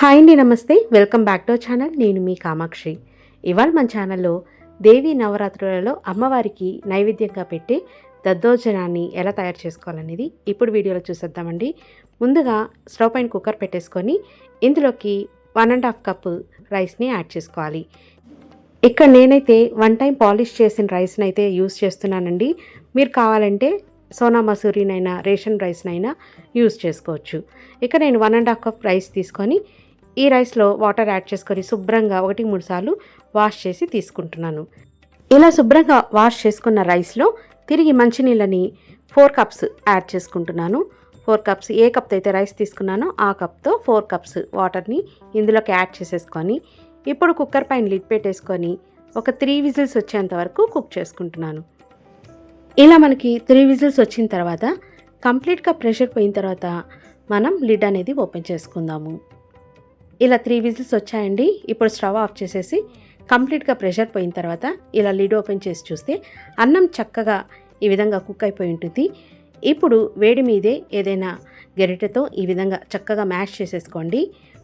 Hi అండి నమస్తే. Welcome back to channel. నేను మీ కామాక్షి. ఇవాళ మన ఛానల్లో దేవి నవరాత్రులలో అమ్మవారికి నైవేద్యంగా పెట్టి దద్దోజనాన్ని ఎలా తయారు చేసుకోవాలనేది ఇప్పుడు వీడియోలో చూసేద్దామండి. ముందుగా స్టవ్ పైన కుక్కర్ పెట్టేసుకొని ఇందులోకి వన్ అండ్ హాఫ్ కప్ రైస్ని యాడ్ చేసుకోవాలి. ఇక్కడ నేనైతే వన్ టైం పాలిష్ చేసిన రైస్ని అయితే యూస్ చేస్తున్నానండి. మీరు కావాలంటే సోనా మసూరినైనా రేషన్ రైస్నైనా యూస్ చేసుకోవచ్చు. ఇక్కడ నేను one and half cup rice తీసుకొని ఈ రైస్లో వాటర్ యాడ్ చేసుకొని శుభ్రంగా ఒకటి మూడు సార్లు వాష్ చేసి తీసుకుంటున్నాను. ఇలా శుభ్రంగా వాష్ చేసుకున్న రైస్లో తిరిగి మంచినీళ్ళని ఫోర్ కప్స్ యాడ్ చేసుకుంటున్నాను. ఫోర్ కప్స్ ఏ కప్తో అయితే రైస్ తీసుకున్నానో ఆ కప్తో ఫోర్ కప్స్ వాటర్ని ఇందులోకి యాడ్ చేసేసుకొని ఇప్పుడు కుక్కర్ పైన లిడ్ పెట్టేసుకొని ఒక త్రీ విజిల్స్ వచ్చేంత వరకు కుక్ చేసుకుంటున్నాను. ఇలా మనకి త్రీ విజిల్స్ వచ్చిన తర్వాత కంప్లీట్గా ప్రెషర్ పోయిన తర్వాత మనం లిడ్ అనేది ఓపెన్ చేసుకుందాము. ఇలా త్రీ విజిల్స్ వచ్చాయండి. ఇప్పుడు స్టవ్ ఆఫ్ చేసేసి కంప్లీట్గా ప్రెషర్ పోయిన తర్వాత ఇలా లిడ్ ఓపెన్ చేసి చూస్తే అన్నం చక్కగా ఈ విధంగా కుక్ అయిపోయి ఉంటుంది. ఇప్పుడు వేడి మీదే ఏదైనా గరిటెతో ఈ విధంగా చక్కగా మ్యాష్ చేసేసుకోండి.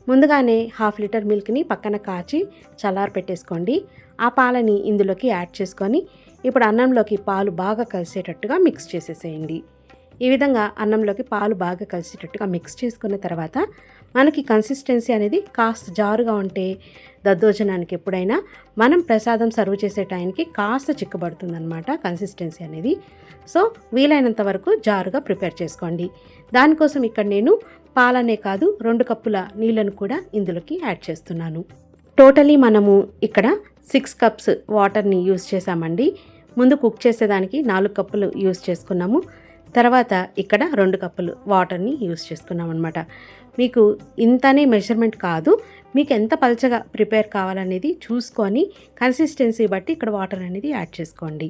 ముందుగానే హాఫ్ లీటర్ మిల్క్ని పక్కన కాచి చల్లారి పెట్టేసుకోండి. ఆ పాలని ఇందులోకి యాడ్ చేసుకొని ఇప్పుడు అన్నంలోకి పాలు బాగా కలిసేటట్టుగా మిక్స్ చేసేసేయండి. ఈ విధంగా అన్నంలోకి పాలు బాగా కలిసేటట్టుగా మిక్స్ చేసుకున్న తర్వాత మనకి కన్సిస్టెన్సీ అనేది కాస్త జారుగా ఉంటే దద్దోజనానికి ఎప్పుడైనా మనం ప్రసాదం సర్వ్ చేసే టైంకి కాస్త చిక్కబడుతుందన్నమాట కన్సిస్టెన్సీ అనేది. సో వీలైనంత వరకు జారుగా ప్రిపేర్ చేసుకోండి. దానికోసం ఇక్కడ నేను పాలనే కాదు రెండు కప్పుల నీళ్ళను కూడా ఇందులోకి యాడ్ చేస్తున్నాను. టోటలీ మనము ఇక్కడ సిక్స్ కప్స్ వాటర్ని యూస్ చేసామండి ముందు కుక్ చేసేదానికి నాలుగు కప్పులు యూస్ చేసుకున్నాము. తర్వాత ఇక్కడ రెండు కప్పులు వాటర్ని యూస్ చేసుకున్నాం అనమాట మీకు ఇంతనే మెజర్మెంట్ కాదు మీకు ఎంత పలచగా ప్రిపేర్ కావాలనేది చూసుకొని కన్సిస్టెన్సీ బట్టి ఇక్కడ వాటర్ అనేది యాడ్ చేసుకోండి.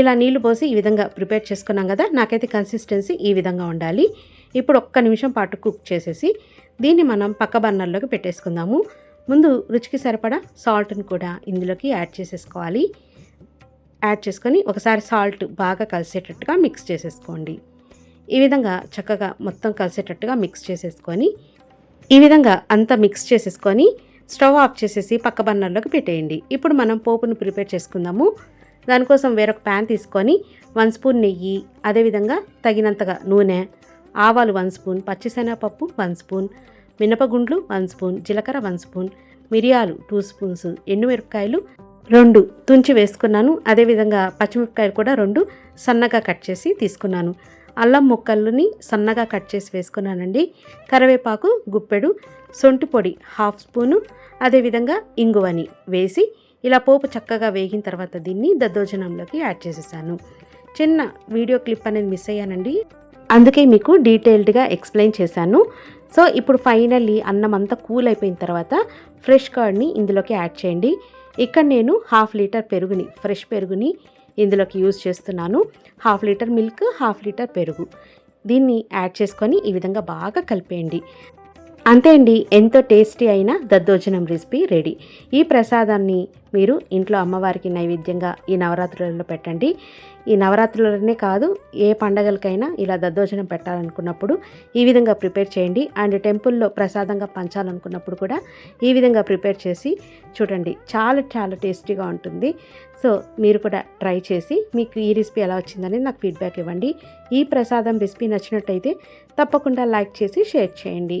ఇలా నీళ్ళు పోసి ఈ విధంగా ప్రిపేర్ చేసుకున్నాం కదా నాకైతే కన్సిస్టెన్సీ ఈ విధంగా ఉండాలి. ఇప్పుడు ఒక్క నిమిషం పాటు కుక్ చేసేసి దీన్ని మనం పక్క బర్నర్లోకి పెట్టేసుకుందాము. ముందు రుచికి సరిపడా సాల్ట్ని కూడా ఇందులోకి యాడ్ చేసేసుకోవాలి. యాడ్ చేసుకొని ఒకసారి సాల్ట్ బాగా కలిసేటట్టుగా మిక్స్ చేసేసుకోండి. ఈ విధంగా చక్కగా మొత్తం కలిసేటట్టుగా మిక్స్ చేసేసుకొని ఈ విధంగా అంతా మిక్స్ చేసేసుకొని స్టవ్ ఆఫ్ చేసేసి పక్క బన్నర్లోకి పెట్టేయండి. ఇప్పుడు మనం పోపును ప్రిపేర్ చేసుకుందాము. దానికోసం వేరొక ప్యాన్ తీసుకొని వన్ స్పూన్ నెయ్యి అదేవిధంగా తగినంతగా నూనె ఆవాలు వన్ స్పూన్ పచ్చిశనగపప్పు వన్ స్పూన్ మినపగుండ్లు వన్ స్పూన్ జీలకర్ర వన్ స్పూన్ మిరియాలు టూ స్పూన్స్ ఎండుమిరపకాయలు రెండు తుంచి వేసుకున్నాను. అదేవిధంగా పచ్చిమిరపకాయలు కూడా రెండు సన్నగా కట్ చేసి తీసుకున్నాను. అల్లం ముక్కల్ని సన్నగా కట్ చేసి వేసుకున్నానండి. కరివేపాకు గుప్పెడు సొంటి పొడి హాఫ్ స్పూను అదేవిధంగా ఇంగువని వేసి ఇలా పోపు చక్కగా వేగిన తర్వాత దీన్ని దద్దోజనంలోకి యాడ్ చేసేసాను. చిన్న వీడియో క్లిప్ అనేది మిస్ అయ్యానండి. అందుకే మీకు డీటెయిల్డ్గా ఎక్స్ప్లెయిన్ చేశాను. సో ఇప్పుడు ఫైనల్లీ అన్నం అంతా కూల్ అయిపోయిన తర్వాత ఫ్రెష్ కర్డ్ని ఇందులోకి యాడ్ చేయండి. ఇక్కడ నేను హాఫ్ లీటర్ పెరుగుని ఫ్రెష్ పెరుగుని ఇందులోకి యూజ్ చేస్తున్నాను. Half litre milk half litre పెరుగు. దీన్ని యాడ్ చేసుకొని ఈ విధంగా బాగా కలిపేయండి. అంతే అండి ఎంతో టేస్టీ అయిన దద్దోజనం రెసిపీ రెడీ. ఈ ప్రసాదాన్ని మీరు ఇంట్లో అమ్మవారికి నైవేద్యంగా ఈ నవరాత్రులలో పెట్టండి. ఈ నవరాత్రులనే కాదు ఏ పండగలకైనా ఇలా దద్దోజనం పెట్టాలనుకున్నప్పుడు ఈ విధంగా ప్రిపేర్ చేయండి. అండ్ టెంపుల్లో ప్రసాదంగా పంచాలనుకున్నప్పుడు కూడా ఈ విధంగా ప్రిపేర్ చేసి చూడండి చాలా చాలా టేస్టీగా ఉంటుంది. సో మీరు కూడా ట్రై చేసి మీకు ఈ రెసిపీ ఎలా వచ్చిందనేది నాకు ఫీడ్బ్యాక్ ఇవ్వండి. ఈ ప్రసాదం రెసిపీ నచ్చినట్టయితే తప్పకుండా లైక్ చేసి షేర్ చేయండి.